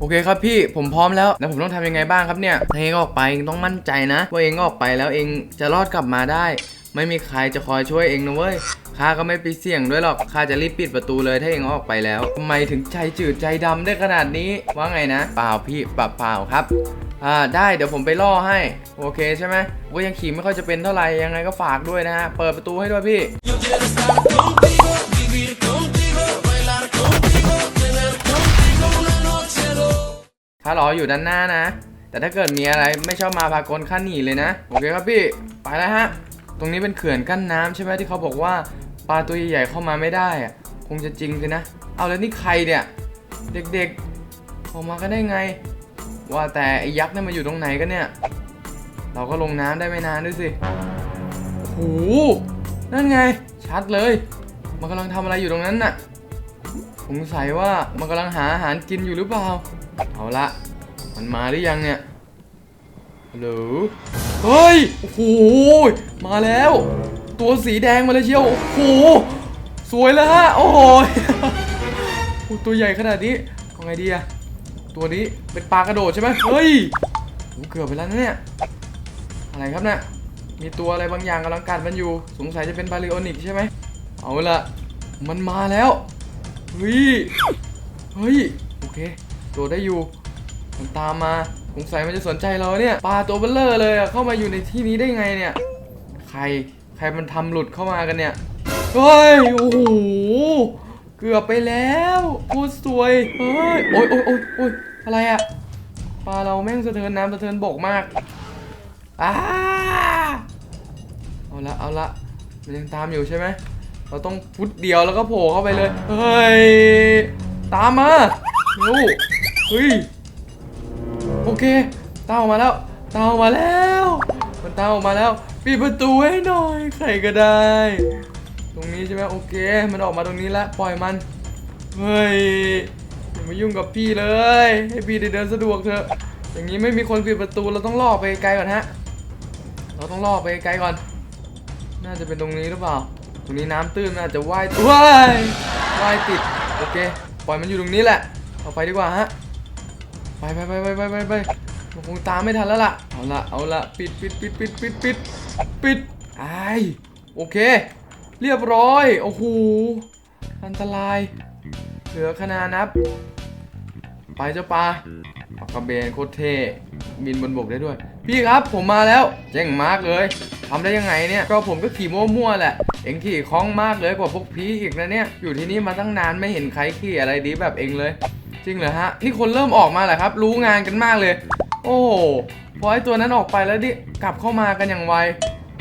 โอเคครับพี่ผมพร้อมแล้วแล้วผมต้องทำยังไงบ้างครับเนี่ยเองออกไปเองต้องมั่นใจนะว่าเองออกไปแล้วเองจะรอดกลับมาได้ ไม่มีใครจะคอยช่วยเองนะเว้ยข้าก็ไม่ไปเสี่ยงด้วยหรอกข้าจะรีบปิดประตูเลยถ้าเองออกไปแล้วทำไมถึงใจจืดใจดำได้ขนาดนี้ว่าไงนะเปล่าพี่ปล่าเปล่าครับอ่าได้เดี๋ยวผมไปล่อให้ โอเคใช่ไหมว่ายังขี่ไม่ค่อยจะเป็นเท่าไหร่ยังไงก็ฝากด้วยนะฮะเปิดประตูให้ด้วยพี่ ถ้ารออยู่ด้านหน้านะ แต่ถ้าเกิดมีอะไรไม่ชอบมาพากลข้าหนีเลยนะ โอเคครับพี่ ไปแล้วฮะ ตรงนี้เป็นเขื่อนกั้นน้ำใช่ไหมที่เขาบอกว่าปลาตัวใหญ่ๆเข้ามาไม่ได้อะคงจะจริงสินะ เอาแล้วนี่ใครเนี่ย เด็กๆออกมากันได้ไง ว่าแต่ไอ้ยักษ์นี่มาอยู่ตรงไหนกันเนี่ย เราก็ลงน้ำได้ไม่นานด้วยสิโอ้โหนั่นไง ชัดเลย มันกำลังทำอะไรอยู่ตรงนั้นน่ะสงสัยว่ามันกำลังหาอาหารกินอยู่หรือเปล่า เอาละมันมาหรือยังเนี่ยฮัลโหลเฮ้ย โอ้โห มาแล้ว ตัวสีแดงมาเลยเชียว โอ้โห สวยแล้วฮะ โอ้โห ตัวใหญ่ขนาดนี้เอาไงดีอะตัวนี้เป็นปลากระโดดใช่ไหมเฮ้ยเกือบไปแล้วนะเนี่ย อะไรครับเนี่ย มีตัวอะไรบางอย่างกำลังกัดมันอยู่ สงสัยจะเป็นบาริโอนิกใช่ไหม เอาละมันมาแล้ว เฮ้ย เฮ้ย โอเค ตัวได้อยู่มันตามมาสงสัยมันจะสนใจเราเนี่ยปลาตัวเบลเลอร์เลยอะเข้ามาอยู่ในที่นี้ได้ไงเนี่ย ใครใครมันทำหลุดเข้ามากันเนี่ยเฮ้ยโอ้โหเกือบไปแล้วพูดสวยเฮ้ยโอ๊ยโอ๊ยโอ๊ยโอ๊ยอะไรอะปลาเราแม่งสะเทินน้ำสะเทินบกมากอ้าเอาละเอาละมันยังตามอยู่ใช่ไหมเราต้องพุทเดียวแล้วก็โผล่เข้าไปเลยเฮ้ยตามมาเร็ว เฮ้ย โอเค เตามาแล้ว เตามาแล้ว มันเตามาแล้ว ปิดประตูให้หน่อย ใครก็ได้ ตรงนี้ใช่ไหมโอเค มันออกมาตรงนี้แล้ว ปล่อยมัน เฮ้ย อย่ามายุ่งกับพี่เลย ให้พี่ได้เดินสะดวกเถอะ อย่างนี้ไม่มีคนปิดประตู เราต้องล่อไปไกลก่อนฮะ เราต้องล่อไปไกลก่อน น่าจะเป็นตรงนี้หรือเปล่า ตรงนี้น้ำตื้นน่าจะว่ายว่ายว่ายติด โอเค ปล่อยมันอยู่ตรงนี้แหละเอาไปดีกว่าฮะ ไปไปไปไปไปไปไปคงตามไม่ทันแล้วล่ะ เอาละเอาละปิดปิดปิดปิดปิดปิดปิดไอโอเค เรียบร้อย โอ้โห อันตราย เหลือขนานับ ไปเจ้าปลาปากระเบนโคตรเท่บินบนบกได้ด้วย พี่ครับผมมาแล้ว เจ๋งมากเลยทำได้ยังไงเนี่ย ก็ผมก็ขี่มั่วๆแหละ เองขี่คล่องมากเลยกว่าพวกพี่อีกนะเนี่ย อยู่ที่นี่มาตั้งนานไม่เห็นใครขี่อะไรดีแบบเองเลย จริงเหรอฮะ นี่คนเริ่มออกมาแหละครับ รู้งานกันมากเลย โอ้พอไอตัวนั้นออกไปแล้วดิกลับเข้ามากันอย่างไว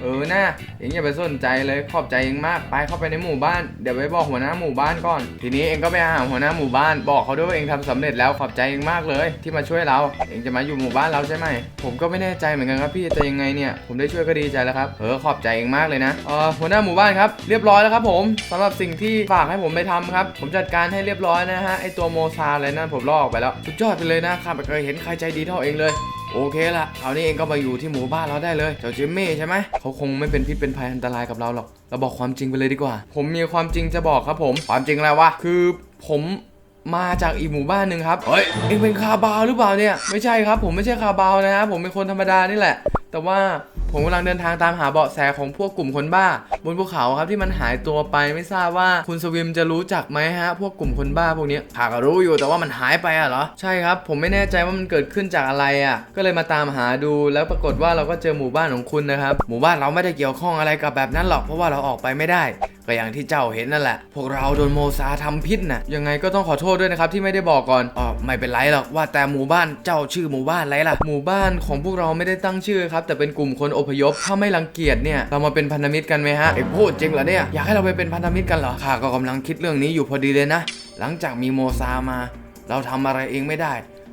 เออนะเองอย่าไปสนใจเลยขอบใจเองมากไปเข้าไปในหมู่บ้านเดี๋ยวไปบอกหัวหน้าหมู่บ้านก่อน ทีนี้เองก็ไปหาหัวหน้าหมู่บ้าน บอกเขาด้วยว่าเองทำสำเร็จแล้วขอบใจเองมากเลย ที่มาช่วยเรา เองจะมาอยู่หมู่บ้านเราใช่ไหมผมก็ไม่แน่ใจเหมือนกันครับพี่แต่ยังไงเนี่ยผมได้ช่วยก็ดีใจแล้วครับเออขอบใจเองมากเลยนะเออหัวหน้าหมู่บ้านครับเรียบร้อยแล้วครับ ผมสำหรับสิ่งที่ฝากให้ผมไปทำครับ ผมจัดการให้เรียบร้อยนะฮะไอตัวโมซาอะไรนั่นผมลอกออกไปแล้วสุดยอดไปเลยนะข้าไม่เคยเห็นใครใจดีเท่าเองเลย โอเคละคราวนี้เองก็มาอยู่ที่หมู่บ้านเราได้เลย เจ้าจิมมี่ใช่ไหมเขาคงไม่เป็นพิษเป็นภัยอันตรายกับเราหรอก เราบอกความจริงไปเลยดีกว่า ผมมีความจริงจะบอกครับผม ความจริงอะไรวะ คือผมมาจากอีกหมู่บ้านหนึ่งครับ เฮ้ย เองเป็นคาบาวหรือเปล่าเนี่ย ไม่ใช่ครับ ผมไม่ใช่คาบาวนะฮะ ผมเป็นคนธรรมดานี่แหละ แต่ว่าผมกำลังเดินทางตามหาเบาะแสของพวกกลุ่มคนบ้า บนภูเขาครับที่มันหายตัวไปไม่ทราบว่าคุณสวิมจะรู้จักไหมฮะ พวกกลุ่มคนบ้าพวกนี้ข้าก็รู้อยู่แต่ว่ามันหายไปอะเหรอ ใช่ครับ ผมไม่แน่ใจว่ามันเกิดขึ้นจากอะไรอะก็เลยมาตามหาดูแล้วปรากฏว่าเราก็เจอหมู่บ้านของคุณนะครับ หมู่บ้านเราไม่ได้เกี่ยวข้องอะไรกับแบบนั้นหรอกเพราะว่าเราออกไปไม่ได้ ก็อย่างที่เจ้าเห็นนั่นแหละ พวกเราโดนโมซาทำพิษน่ะยังไงก็ต้องขอโทษด้วยนะครับที่ไม่ได้บอกก่อนอ๋อไม่เป็นไรหรอกว่าแต่หมู่บ้านเจ้าชื่อหมู่บ้านไรล่ะ หมู่บ้านของพวกเราไม่ได้ตั้งชื่อครับแต่เป็นกลุ่มคนอพยพถ้าไม่รังเกียจเนี่ยเรามาเป็นพันธมิตรกันไหมฮะไอ้พูดจริงเหรอเนี่ยอยากให้เราไปเป็นพันธมิตรกันเหรอข้าก็กำลังคิดเรื่องนี้อยู่พอดีเลยนะ หลังจากมีโมซามา เราทำอะไรเองไม่ได้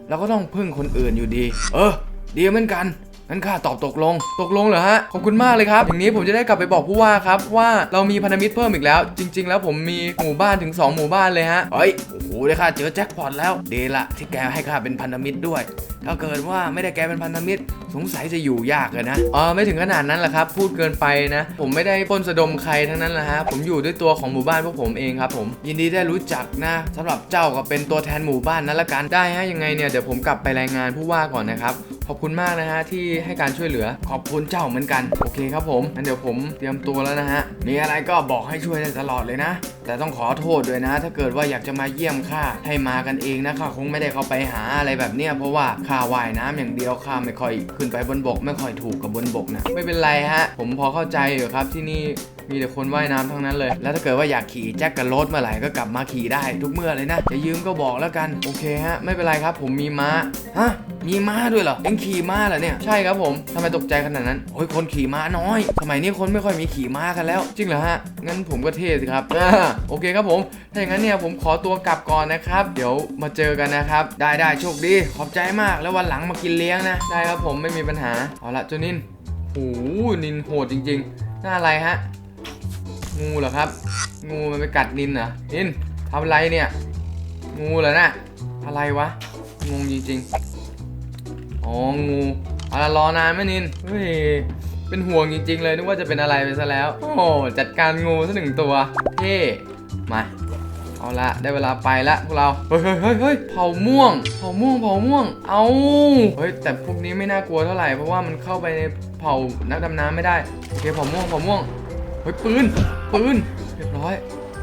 เราก็ต้องพึ่งคนอื่นอยู่ดี เออดีเหมือนกัน งั้นข้าตอบตกลง ตกลงเหรอฮะ ขอบคุณมากเลยครับ อย่างนี้ผมจะได้กลับไปบอกผู้ว่าครับ ว่าเรามีพันธมิตรเพิ่มอีกแล้ว จริง ๆ แล้วผมมีหมู่บ้านถึง 2 หมู่บ้านเลยฮะ เฮ้ย โอ้โหได้ข้าเจอแจ็คพอตแล้ว ดีละที่แกให้ข้าเป็นพันธมิตรด้วย ถ้าเกิดว่าไม่ได้แกเป็นพันธมิตร สงสัยจะอยู่ยากเลยนะอ๋อไม่ถึงขนาดนั้นแหละครับ พูดเกินไปนะ ผมไม่ได้ปล้นสะดมใครทั้งนั้นแหละฮะ ผมอยู่ด้วยตัวของหมู่บ้านพวกผมเองครับ ผม ยินดีได้รู้จักนะสำหรับเจ้าก็เป็นตัวแทนหมู่บ้านนั้นละกัน ได้ฮะยังไงเนี่ยเดี๋ยวผมกลับไปรายงานผู้ว่าก่อนนะครับ ขอบคุณมากนะฮะที่ให้การช่วยเหลือขอบคุณเจ้าเหมือนกัน โอเคครับผมงั้นเดี๋ยวผมเตรียมตัวแล้วนะฮะมีอะไรก็บอกให้ช่วยได้ตลอดเลยนะ แต่ต้องขอโทษด้วยนะ ถ้าเกิดว่าอยากจะมาเยี่ยมข้าให้มากันเองนะข้าคงไม่ได้เข้าไปหาอะไรแบบเนี้ยเพราะว่าข้าว่ายน้ำอย่างเดียวข้าไม่ค่อยขึ้นไปบนบก ไม่ค่อยถูกกับบนบกนะไม่เป็นไรฮะ ผมพอเข้าใจอยู่ครับที่นี่มีแต่คนว่ายน้ำทั้งนั้นเลย แล้วถ้าเกิดว่าอยากขี่แจ็คกับรถเมื่อไหร่ก็กลับมาขี่ได้ ทุกเมื่อเลยนะ จะยืมก็บอกแล้วกัน โอเคฮะ ไม่เป็นไรครับ ผมมีม้า ฮะ มีม้าด้วยเหรอเอ็งขี่ม้าเหรอเนี่ยใช่ครับผมทำไมตกใจขนาดนั้นโอ้ยคนขี่ม้าน้อยสมัยนี้คนไม่ค่อยมีขี่ม้ากันแล้ว จริงเหรอฮะงั้นผมก็เท่สิครับอ่าโอเคครับผมถ้าอย่างนั้นเนี่ยผมขอตัวกลับก่อนนะครับ เดี๋ยวมาเจอกันนะครับ ได้ได้โชคดีขอบใจมากแล้ววันหลังมากินเลี้ยงนะ ได้ครับผมไม่มีปัญหาเอาละเจ้านินโอ้โหนินโหดจริงๆน่าอะไรฮะงูเหรอครับ งูมันไปกัดนินเหรอนินทำอะไรเนี่ย งูเหรอนะอะไรวะงงจริงๆ อ๋องูเอาละรอนานไหมนินเฮ้ยเป็นห่วงจริงๆเลยนึกว่าจะเป็นอะไรไปซะแล้ว โอ้โหจัดการงูซะหนึ่งตัวเท่มาเอาละได้เวลาไปละพวกเรา เฮ้ยเฮ้ยเฮ้ยเผาม่วง เผาม่วง เผาม่วง เอาเฮ้ยแต่พวกนี้ไม่น่ากลัวเท่าไหร่เพราะว่ามันเข้าไปในเผานักดำน้ำไม่ได้ โอเคเผาม่วง เผาม่วง เฮ้ยปืน ปืน เรียบร้อย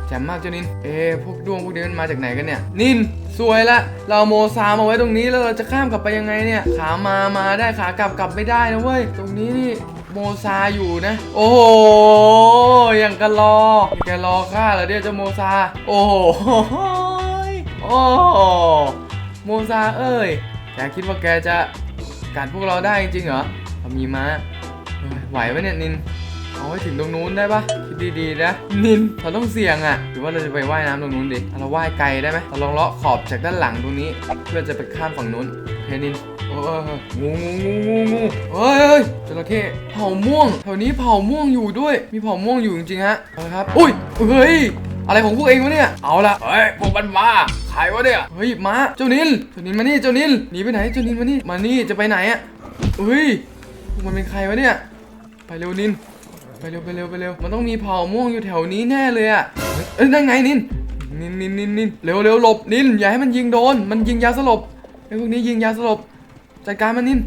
แจ่มมากเจ้านิน เอ๊ะพวกดวงพวกนี้มันมาจากไหนกันเนี่ย นินสวยละ เราโมซามาไว้ตรงนี้แล้วเราจะข้ามกลับไปยังไงเนี่ย ขามามาได้ขากลับกลับไม่ได้นะเว้ย ตรงนี้นี่โมซาอยู่นะ โอ้โหอย่างกันรอแกรอข้าเหรอเดี๋ยวเจ้าโมซา โอ้โหโอ้โหโมซาเอ้ยแกคิดว่าแกจะกัดพวกเราได้จริงเหรอมีม้าเฮ้ยไหวไหมเนี่ยนิน เอาให้ถึงตรงนู้นได้ปะคิดดีๆนะนินเราต้องเสี่ยงอะ่ะหรือว่าเราจะไปว่ายน้ำตรงนู้นดิเราว่ายไกลได้ไหมเราลองเลาะขอบจากด้านหลังตรงนี้ เพื่อจะไปข้ามฝั่งนู้นโอเคนินโอ้ยงูงูงูงูงูเฮ้ยเฮ้ยจระเข้เผาม่วงแถวนี้เผาม่วงอยู่ด้วย มีเผาม่วงอยู่จริงๆฮะเอาละครับอุ้ยเฮ้ยอะไรของพวกเองวะเนี่ย เอาละเฮ้ย พวกมันมาใครวะเนี่ย เฮ้ย มา เจ้านิน เจ้านินมานี่ เจ้านิน หนีไปไหน เจ้านินมานี่ มานี่ จะไปไหนอะเฮ้ยพวกมันเป็นใครวะเนี่ย ไปเร็วนิน ไปเร็วไปเร็วไปเร็วมันต้องมีเผ่าม่วงอยู่แถวนี้แน่เลยอะเฮ้ยเอ้ยนั่นไงนินนินนินนินนินเร็วเร็วหลบนินอย่าให้มันยิงโดน มันยิงยาสลบไอ้พวกนี้ยิงยาสลบจัดการมันนิน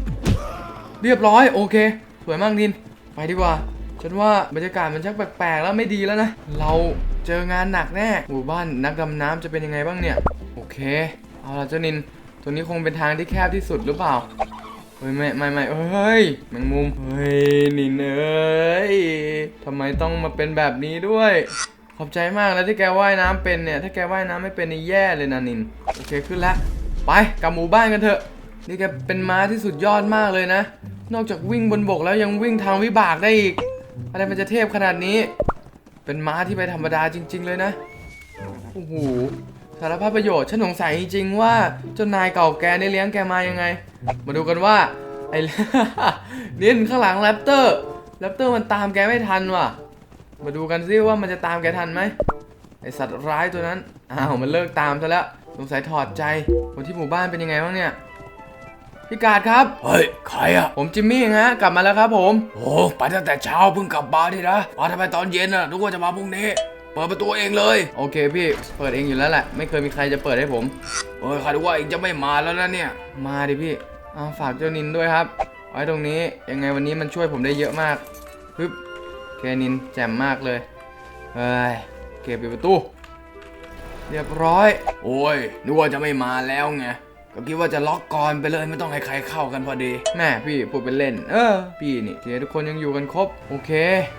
เรียบร้อยโอเค สวยมากนิน ไปดีกว่าฉันว่าบรรยากาศมันชักแปลกๆแล้วไม่ดีแล้วนะ เราเจองานหนักแน่หมู่บ้านนักดำน้ำจะเป็นยังไงบ้างเนี่ย โอเค เอาละเจ้านินตรงนี้คงเป็นทางที่แคบที่สุดหรือเปล่า เฮ้ยไม่ไม่ไม่เอ้ยแมงมุมเฮ้ยนินเอ้ยทำไมต้องมาเป็นแบบนี้ด้วย ขอบใจมากแล้วที่แกว่ายน้ำเป็นเนี่ย ถ้าแกว่ายน้ำไม่เป็นนี่แย่เลยนะนิน โอเคขึ้นแล้วไปกลับหมู่บ้านกันเถอะ นี่แกเป็นม้าที่สุดยอดมากเลยนะ นอกจากวิ่งบนบกแล้วยังวิ่งทางวิบากได้อีก อะไรมันจะเทพขนาดนี้ เป็นม้าที่ไปธรรมดาจริง ๆ เลยนะ โอ้โห สารพัดประโยชน์ฉันสงสัยจริงๆว่าเจ้านายเก่าแกได้เลี้ยงแกมายังไง มาดูกันว่าไอ้ นินข้างหลังแรปเตอร์แรปเตอร์มันตามแกไม่ทันว่ะ มาดูกันซิว่ามันจะตามแกทันไหมไอสัตว์ร้ายตัวนั้นอ้าวมันเลิกตามซะแล้วสงสัยถอดใจคนที่หมู่บ้านเป็นยังไงบ้างเนี่ยพี่กาดครับ เฮ้ย ใครอะผมจิมมี่ฮะ กลับมาแล้วครับผม โอ้ ไปตั้งแต่เช้าเพิ่งกลับบ้านนี่นะ มาทำไมตอนเย็นอะนึกว่าจะมาพรุ่งนี้ เปิดประตูเองเลย โอเคพี่เปิดเองอยู่แล้วแหละไม่เคยมีใครจะเปิดให้ผมเฮ้ยใครรู้ว่าเองจะไม่มาแล้วนะเนี่ย มาดิพี่เอาฝากเจ้านินด้วยครับ ไว้ตรงนี้ยังไงวันนี้มันช่วยผมได้เยอะมากฮึบโอเคนินแจ่มมากเลยเฮ้ยเก็บปิดประตู เรียบร้อย โอ้ยนึกว่าจะไม่มาแล้วไง ก็คิดว่าจะล็อกก่อนไปเลยไม่ต้องให้ใครเข้ากันพอดีแม่พี่พูดเป็นเล่น เออ พี่นี่ทีนี้ทุกคนยังอยู่กันครบ โอเค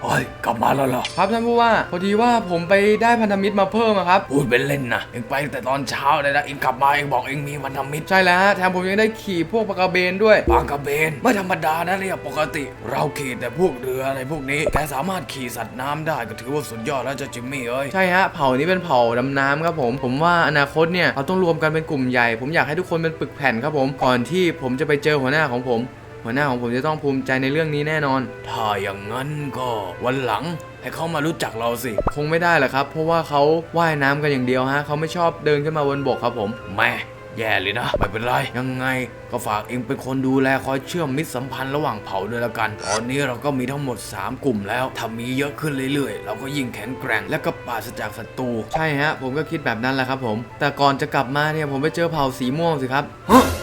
เฮ้ยกลับมาแล้วเหรอครับท่านผู้ว่าพอดีว่าผมไปได้พันธมิตรมาเพิ่มอะครับพูดเป็นเล่นนะเองไปตั้งแต่ตอนเช้าเลยนะเองกลับมาเองบอกเองมีพันธมิตรใช่แล้วฮะแถมผมยังได้ขี่พวกปลากระเบนด้วยบางกระเบนไม่ธรรมดานะเนี่ยปกติ เราขี่แต่พวกเรืออะไรพวกนี้แกสามารถขี่สัตว์น้ำได้ก็ถือว่าสุดยอดแล้วเจ้าจิมมี่เอ้ย ใช่ฮะเผ่านี้เป็นเผ่าดำน้ำครับผม ผมว่าอนาคตเนี่ยเราต้องรวมกันเป็นกลุ่มใหญ่ ผมอยากให้ทุกคนเป็นปึกแผ่นครับผม ก่อนที่ผมจะไปเจอหัวหน้าของผม หัวหน้าของผมจะต้องภูมิใจในเรื่องนี้แน่นอน ถ้าอย่างนั้นก็วันหลังให้เขามารู้จักเราสิ คงไม่ได้หรอกครับ เพราะว่าเขาว่ายน้ำกันอย่างเดียวฮะเขาไม่ชอบเดินขึ้นมาบนบกครับผมแม่ แย่เลยนะ ไม่เป็นไร ยังไงก็ฝากเองเป็นคนดูแลคอยเชื่อมมิตรสัมพันธ์ระหว่างเผ่าด้วยละกัน ตอนนี้เราก็มีทั้งหมด 3 กลุ่มแล้ว ถ้ามีเยอะขึ้นเรื่อยๆ เราก็ยิ่งแข็งแกร่งและก็ปราศจากศัตรู ใช่ฮะ ผมก็คิดแบบนั้นแหละครับผม แต่ก่อนจะกลับมาเนี่ยผมไปเจอเผ่าสีม่วงสิครับ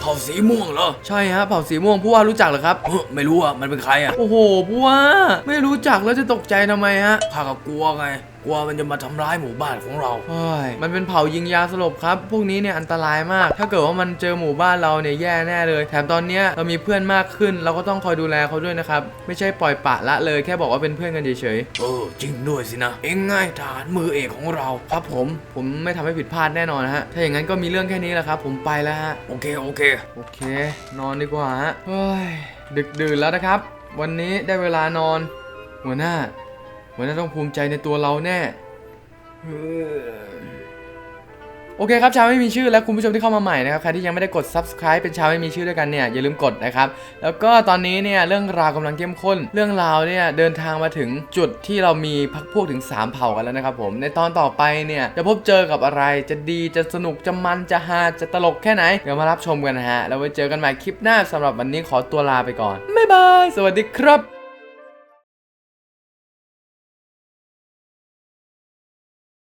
ผ่าสีม่วงเหรอ ใช่ฮะเผ่าสีม่วงผู้ว่ารู้จักเหรอครับเฮ้อไม่รู้อะ มันเป็นใครอะ โอ้โหผู้ว่าไม่รู้จักแล้วจะตกใจทำไมฮะข้าก็กลัวไง กลัวมันจะมาทำร้ายหมู่บ้านของเรา เฮ้ยมันเป็นเผ่ายิงยาสลบครับ พวกนี้เนี่ยอันตรายมาก ถ้าเกิดว่ามันเจอหมู่บ้านเราเนี่ยแย่แน่เลย แถมตอนเนี้ยเรามีเพื่อนมากขึ้น เราก็ต้องคอยดูแลเขาด้วยนะครับ ไม่ใช่ปล่อยปละละเลยแค่บอกว่าเป็นเพื่อนกันเฉยเออ จริงด้วยสินะ เองไงทหารมือเอกของเรา ๆ ครับผม ผมไม่ทำให้ผิดพลาดแน่นอนนะฮะ ถ้าอย่างนั้นก็มีเรื่องแค่นี้แหละครับ ผมไปแล้วฮะ โอเค โอเคโอเค นอนดีกว่าฮะเฮ้ยดึกดื่นแล้วนะครับ วันนี้ได้เวลานอน หัวหน้า หัวหน้าต้องภูมิใจในตัวเราแน่ โอเคครับชาวไม่มีชื่อและคุณผู้ชมที่เข้ามาใหม่นะครับใครที่ยังไม่ได้กด subscribe เป็นชาวไม่มีชื่อด้วยกันเนี่ยอย่าลืมกดนะครับแล้วก็ตอนนี้เนี่ยเรื่องราวกำลังเข้มข้น เรื่องราวเนี่ยเดินทางมาถึงจุดที่เรามีพักพวกถึง 3 เผ่ากันแล้วนะครับผมในตอนต่อไปเนี่ยจะพบเจอกับอะไรจะดีจะสนุกจะมันจะฮาจะตลกแค่ไหนเดี๋ยวมารับชมกันนะฮะแล้วไว้เจอกันใหม่คลิปหน้าสำหรับวันนี้ขอตัวลาไปก่อนบ๊ายบายสวัสดีครับ